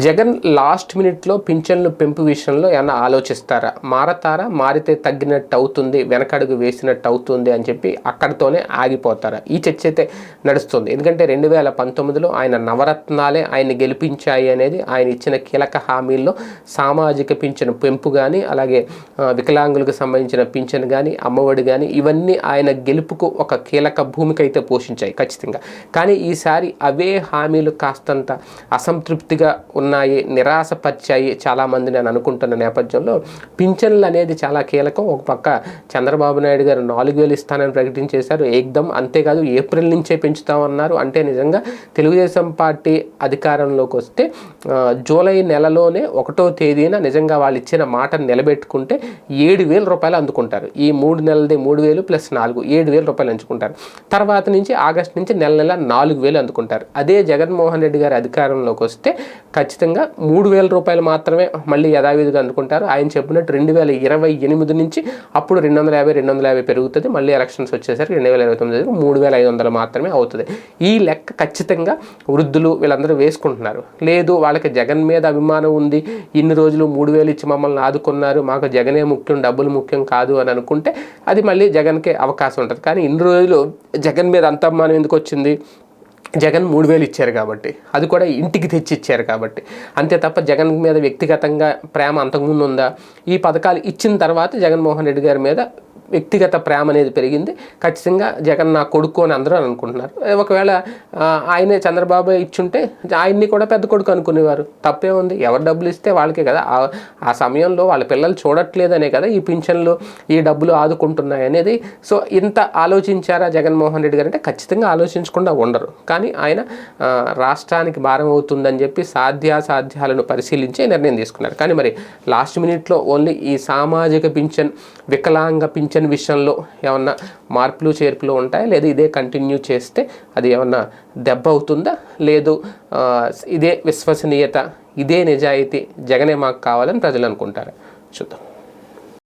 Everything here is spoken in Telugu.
జగన్ లాస్ట్ మినిట్లో పింఛన్లు పెంపు విషయంలో ఏమైనా ఆలోచిస్తారా? మారతారా? మారితే తగ్గినట్టు అవుతుంది వెనకడుగు వేసినట్టు అవుతుంది అని చెప్పి అక్కడితోనే ఆగిపోతారా? ఈ చర్చ అయితే నడుస్తుంది. ఎందుకంటే రెండు వేల పంతొమ్మిదిలో ఆయన నవరత్నాలే ఆయన గెలిపించాయి అనేది ఆయన ఇచ్చిన కీలక హామీల్లో సామాజిక పింఛను పెంపు కానీ అలాగే వికలాంగులకు సంబంధించిన పింఛను కానీ అమ్మఒడి కానీ ఇవన్నీ ఆయన గెలుపుకు ఒక కీలక భూమిక అయితే పోషించాయి ఖచ్చితంగా. కానీ ఈసారి అవే హామీలు కాస్తంత అసంతృప్తిగా ఉన్నాయి నిరాశపరిచాయి చాలామంది నేను అనుకుంటున్న నేపథ్యంలో. పింఛన్లు అనేది చాలా కీలకం. ఒక పక్క చంద్రబాబు నాయుడు గారు నాలుగు వేలు ఇస్తానని ప్రకటించేశారు. ఏకదం అంతేకాదు ఏప్రిల్ నుంచే పెంచుతామన్నారు. అంటే నిజంగా తెలుగుదేశం పార్టీ అధికారంలోకి వస్తే జూలై నెలలోనే ఒకటో తేదీన నిజంగా వాళ్ళు ఇచ్చిన మాటను నిలబెట్టుకుంటే ఏడు వేల రూపాయలు అందుకుంటారు. ఈ మూడు నెలలది మూడు వేలు ప్లస్ నాలుగు ఏడు వేల రూపాయలు ఎంచుకుంటారు. తర్వాత నుంచి ఆగస్ట్ నుంచి నెల నెల నాలుగు వేలు అందుకుంటారు. అదే జగన్మోహన్ రెడ్డి గారి అధికారంలోకి వస్తే ఖచ్చితంగా ఖచ్చితంగా మూడు వేల రూపాయలు మాత్రమే మళ్ళీ యథావిధిగా అందుకుంటారు. ఆయన చెప్పినట్టు రెండు వేల ఇరవై ఎనిమిది నుంచి అప్పుడు రెండు వందల యాభై రెండు వందల యాభై పెరుగుతుంది. మళ్ళీ ఎలక్షన్స్ వచ్చేసరికి రెండు వేల ఇరవై తొమ్మిది మూడు వేల ఐదు వందలు మాత్రమే అవుతుంది. ఈ లెక్క ఖచ్చితంగా వృద్ధులు వీళ్ళందరూ వేసుకుంటున్నారు. లేదు వాళ్ళకి జగన్ మీద అభిమానం ఉంది. ఇన్ని రోజులు మూడు వేలు ఇచ్చి మమ్మల్ని ఆదుకున్నారు. మాకు జగనే ముఖ్యం డబ్బులు ముఖ్యం కాదు అని అనుకుంటే అది మళ్ళీ జగన్కే అవకాశం ఉంటుంది. కానీ ఇన్ని రోజులు జగన్ మీద అంత అభిమానం ఎందుకు వచ్చింది? జగన్ మూడు వేలు ఇచ్చారు కాబట్టి. అది కూడా ఇంటికి తెచ్చి ఇచ్చారు కాబట్టి. అంతే తప్ప జగన్ మీద వ్యక్తిగతంగా ప్రేమ అంతకుముందు ఉందా? ఈ పథకాలు ఇచ్చిన తర్వాత జగన్మోహన్ రెడ్డి గారి మీద వ్యక్తిగత ప్రేమ అనేది పెరిగింది. ఖచ్చితంగా జగన్ నా కొడుకు అని అందరూ అనుకుంటున్నారు. ఒకవేళ ఆయనే చంద్రబాబు ఇచ్చుంటే ఆయన్ని కూడా పెద్ద కొడుకు అనుకునేవారు. తప్పే ఉంది. ఎవరు డబ్బులు ఇస్తే వాళ్ళకే కదా. ఆ- సమయంలో వాళ్ళ పిల్లలు చూడట్లేదనే కదా ఈ పింఛన్లు ఈ డబ్బులు ఆదుకుంటున్నాయి అనేది. సో ఇంత ఆలోచించారా జగన్మోహన్ రెడ్డి గారు అంటే ఖచ్చితంగా ఆలోచించకుండా ఉండరు. కానీ ఆయన రాష్ట్రానికి భారం అవుతుందని చెప్పి సాధ్యాసాధ్యాలను పరిశీలించి నిర్ణయం తీసుకున్నారు. కానీ మరి లాస్ట్ మినిట్లో ఓన్లీ ఈ సామాజిక పింఛన్ వికలాంగ పింఛన్ విషయంలో ఏమన్నా మార్పులు చేర్పులు ఉంటాయా? లేదా ఇదే కంటిన్యూ చేస్తే అది ఏమన్నా దెబ్బ అవుతుందా? లేదు ఇదే విశ్వసనీయత ఇదే నిజాయితీ జగనే మాకు కావాలని ప్రజలు అనుకుంటారు. చూద్దాం.